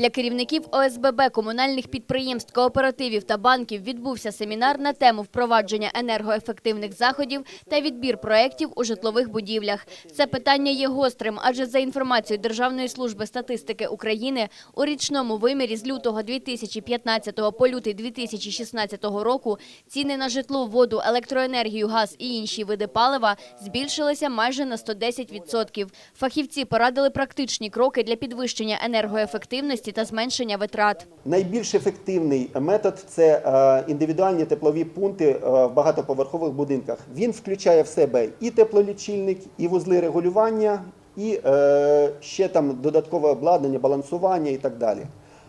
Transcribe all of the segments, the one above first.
Для керівників ОСББ, комунальних підприємств, кооперативів та банків відбувся семінар на тему впровадження енергоефективних заходів та відбір проєктів у житлових будівлях. Це питання є гострим, адже за інформацією Державної служби статистики України у річному вимірі з лютого 2015 по лютий 2016 року ціни на житло, воду, електроенергію, газ і інші види палива збільшилися майже на 110%. Фахівці порадили практичні кроки для підвищення енергоефективності та зменшення витрат. Найбільш ефективний метод це е, індивідуальні теплові пункти е, в багатоповерхових будинках. Він включає в себе і теплолічильник, і вузли регулювання, і е, ще там додаткове обладнання, балансування і так далі.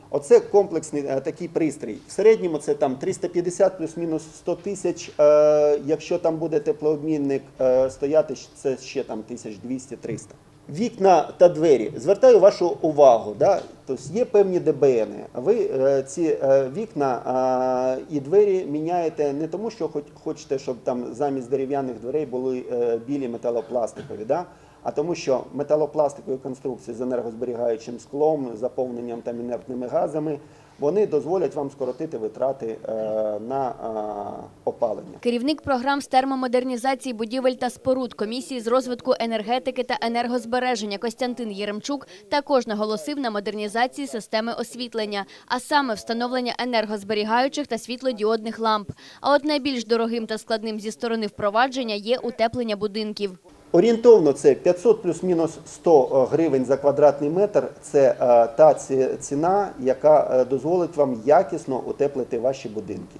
Оце комплексний такий пристрій. В середньому це там 350 плюс-мінус 100 тисяч. Якщо там буде теплообмінник стояти, це ще там 1200-300. Вікна та двері. Звертаю вашу увагу. Да? Тобто є певні ДБН. Ви е, ці е, вікна е, і двері міняєте не тому, що хоч, хочете, щоб там замість дерев'яних дверей були білі металопластикові. Да? А тому, що металопластикові конструкції з енергозберігаючим склом, заповненням там інертними газами, вони дозволять вам скоротити витрати е, на е, опалення. Керівник програм з термомодернізації будівель та споруд комісії з розвитку енергетики та енергозбереження Костянтин Єремчук також наголосив на модернізації системи освітлення, а саме встановлення енергозберігаючих та світлодіодних ламп. А от найбільш дорогим та складним зі сторони впровадження є утеплення будинків. Орієнтовно це 500 плюс-мінус 100 гривень за квадратний метр. Це е, та ціна, яка е, дозволить вам якісно утеплити ваші будинки.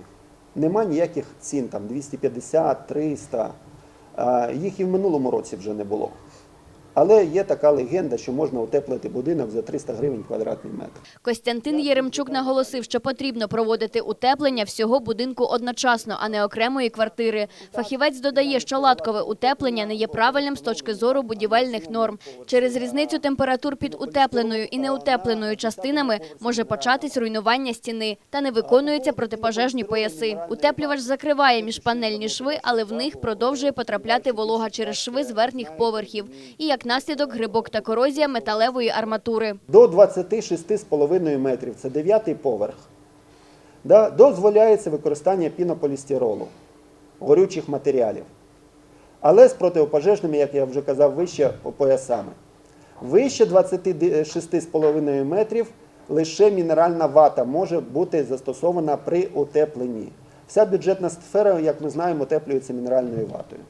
Нема ніяких цін, там 250, 300. Е, Їх і в минулому році вже не було. Але є така легенда, що можна утеплити будинок за 300 гривень квадратний метр. Костянтин Єремчук наголосив, що потрібно проводити утеплення всього будинку одночасно, а не окремої квартири. Фахівець додає, що латкове утеплення не є правильним з точки зору будівельних норм. Через різницю температур під утепленою і неутепленою частинами може початись руйнування стіни та не виконуються протипожежні пояси. Утеплювач закриває міжпанельні шви, але в них продовжує потрапляти волога через шви з верхніх поверхів. І як наслідок грибок та корозія металевої арматури. До 26,5 метрів, це дев'ятий поверх. Дозволяється використання пінополістиролу, горючих матеріалів. Але з протипожежними, як я вже казав, вище поясами. Вище 26,5 метрів лише мінеральна вата може бути застосована при утепленні. Вся бюджетна сфера, як ми знаємо, утеплюється мінеральною ватою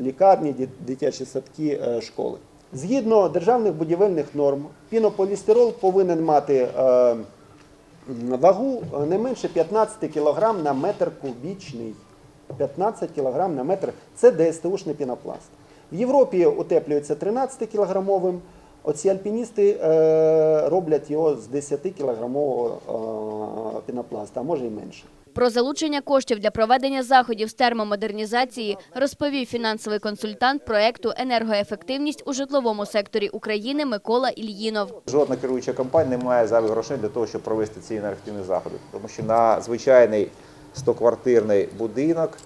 лікарні, дитячі садки, е, школи. Згідно державних будівельних норм, пінополістирол повинен мати е, вагу е, не менше 15 кг на метр кубічний. 15 кг на метр це ДСТУшний пінопласт. В Європі утеплюється 13 кілограмовим. Оці альпіністи роблять його з 10 кілограмового пінопласта, а може і менше. Про залучення коштів для проведення заходів з термомодернізації розповів фінансовий консультант проекту «Енергоефективність у житловому секторі України» Микола Ільїнов. Жодна керуюча компанія не має зайвих грошей для того, щоб провести ці енергетичні заходи. Тому що на звичайний 100-квартирний будинок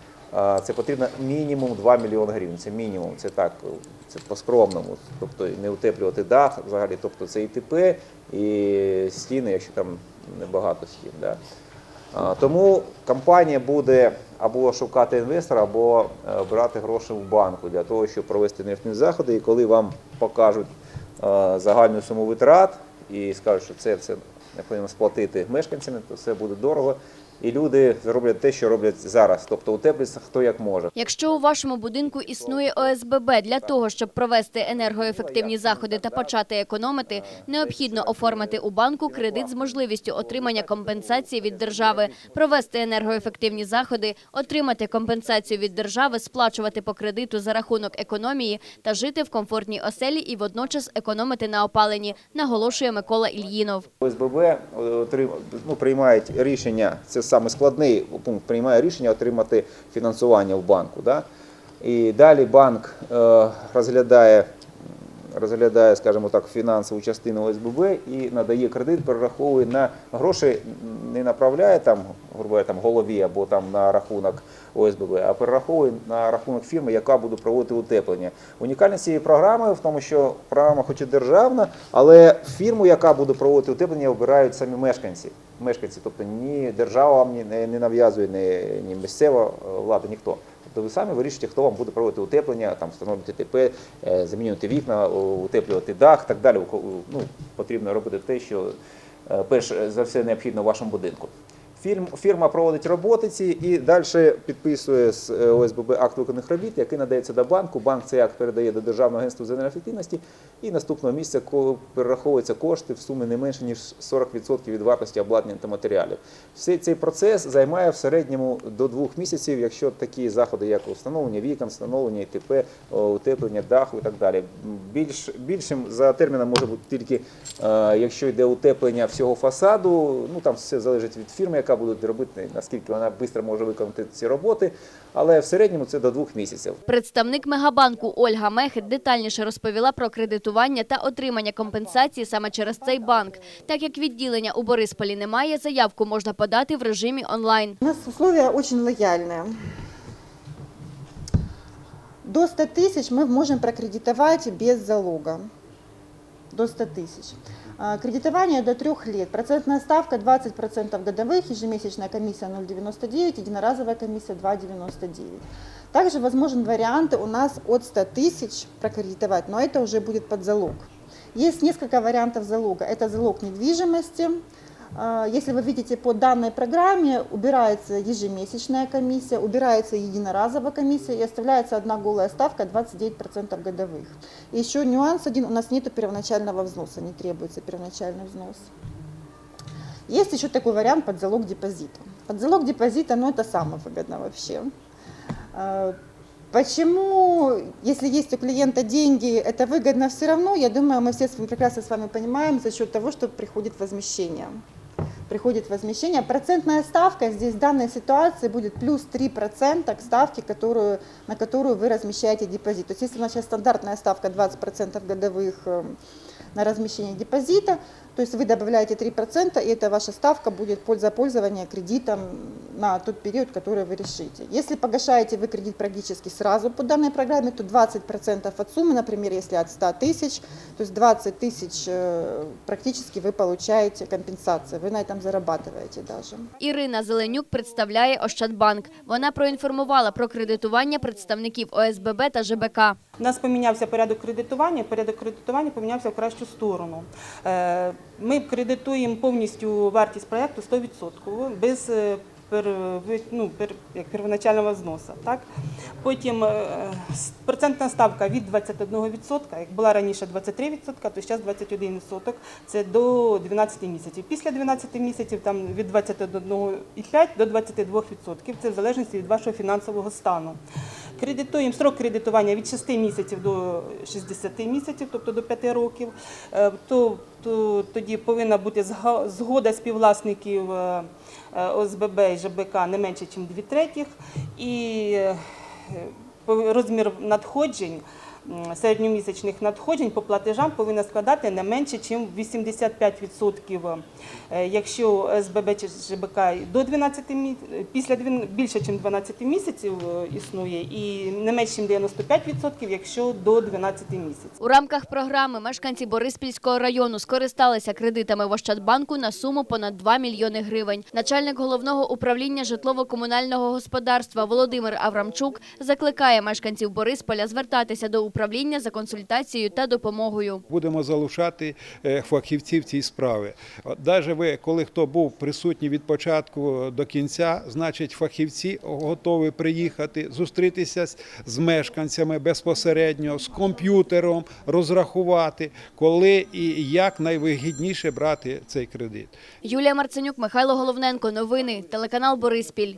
це потрібно мінімум 2 мільйони гривень. Це мінімум, це так, це по-скромному. Тобто не утеплювати дах взагалі, тобто це і ТП, і стіни, якщо там небагато стін. Да. Тому компанія буде або шукати інвестора, або е, брати гроші в банку для того, щоб провести нефтні заходи. І коли вам покажуть е, загальну суму витрат і скажуть, що це все необхідно сплатити мешканцям, то це буде дорого. І люди зроблять те, що роблять зараз, тобто утеплюється хто як може. Якщо у вашому будинку існує ОСББ для того, щоб провести енергоефективні заходи та почати економити, необхідно оформити у банку кредит з можливістю отримання компенсації від держави, провести енергоефективні заходи, отримати компенсацію від держави, сплачувати по кредиту за рахунок економії та жити в комфортній оселі і водночас економити на опаленні, наголошує Микола Ільїнов. ОСББ е, ну, приймають рішення, це саме складний пункт, приймає рішення отримати фінансування в банку. Да? І далі банк е, розглядає, розглядає, скажімо так, фінансову частину ОСББ і надає кредит, перераховує на гроші, не направляє там грубо там голові або там на рахунок ОСББ, а перераховує на рахунок фірми, яка буде проводити утеплення. Унікальність цієї програми в тому, що програма, хоч і державна, але фірму, яка буде проводити утеплення, обирають самі мешканці. Мешканці, тобто ні держава вам не, не нав'язує, ні, ні місцева е, влада, ніхто. Тобто ви самі вирішуєте, хто вам буде проводити утеплення, там встановлювати ТП, е, замінювати вікна, утеплювати дах, так далі. Ну, потрібно робити те, що е, перш за все необхідно в вашому будинку. Фірм, фірма проводить роботи ці і далі підписує з е, ОСББ акт виконаних робіт, який надається до банку. Банк цей акт передає до Державного агентства з енергоефективності і наступного місяця перераховуються кошти в сумі не менше ніж 40% від вартості обладнання та матеріалів. Всей цей процес займає в середньому до двох місяців, якщо такі заходи, як встановлення вікон, встановлення ІТП, утеплення даху і так далі. Більш більшим за терміном може бути тільки е, якщо йде утеплення всього фасаду. Ну там все залежить від фірми, яка буде робити, наскільки вона швидко може виконати ці роботи. Але в середньому це до двох місяців. Представник Мегабанку Ольга Мехет детальніше розповіла про кредитування та отримання компенсації саме через цей банк. Так як відділення у Борисполі немає, заявку можна подати в режимі онлайн. У нас условия очень лояльные. До 100 тысяч мы можем прокредитовать без залога. До 100 тысяч. А, Кредитование до трех лет. Процентная ставка 20% годовых, ежемесячная комиссия 0,99, единоразовая комиссия 2,99. Также возможен вариант у нас от 100 тысяч прокредитовать, но это уже будет под залог. Есть несколько вариантов залога. Это залог недвижимости, а, Если вы видите по данной программе, убирается ежемесячная комиссия, убирается единоразовая комиссия и оставляется одна голая ставка 29% годовых. И еще нюанс один, у нас нет первоначального взноса, не требуется первоначальный взнос. Есть еще такой вариант под залог депозита. Под залог депозита, ну это самое выгодно вообще. А, Почему, если есть у клиента деньги, это выгодно все равно, я думаю, мы все прекрасно с вами понимаем, за счет того, что приходит возмещение. Приходит возмещение. Процентная ставка здесь в данной ситуации будет плюс 3% к ставке, которую, на которую вы размещаете депозит. То есть если у нас сейчас стандартная ставка 20% годовых э, на размещение депозита, то есть вы добавляете 3%, и эта ваша ставка будет польза за пользование кредитом на тот период, который вы решите. Если погашаете вы кредит практически сразу по данной программе, то 20% от суммы, например, если от 100 тысяч, то есть 20 тысяч э, практически вы получаете компенсацию, вы на этом зарабатываете даже. Ірина Зеленюк представляє Ощадбанк. Вона проінформувала про кредитування представників ОСББ та ЖБК. У нас помінявся порядок кредитування, порядок кредитування помінявся в кращу сторону. Е, Ми кредитуємо повністю вартість проєкту 100%, без е, ну, первоначального взносу. Так? Потім е, процентна ставка від 21%, як була раніше 23%, то зараз 21%, це до 12 місяців. Після 12 місяців там від 21,5 до 22%, це в залежності від вашого фінансового стану. Кредитуємо строк кредитування від 6 місяців до 60 місяців, тобто до 5 років. Е, То, то тоді повинна бути згода співвласників е, е, ОСББ і ЖБК не менше, ніж 2 третіх. І розмір надходжень. Середньомісячних надходжень по платежам повинна складати не менше, ніж 85%. Е, Якщо СББ чи ЖБК до 12 мі... після більше, ніж 12 місяців е, існує, і не менше, ніж 95%, якщо до 12 місяців. У рамках програми мешканці Бориспільського району скористалися кредитами в Ощадбанку на суму понад 2 мільйони гривень. Начальник головного управління житлово-комунального господарства Володимир Аврамчук закликає мешканців Борисполя звертатися до управління за консультацією та допомогою. Будемо залучати е, фахівців цій справі. Навіть ви, коли хто був присутній від початку до кінця, значить фахівці готові приїхати, зустрітися з мешканцями безпосередньо, з комп'ютером, розрахувати, коли і як найвигідніше брати цей кредит. Юлія Марценюк, Михайло Головненко. Новини. Телеканал Бориспіль.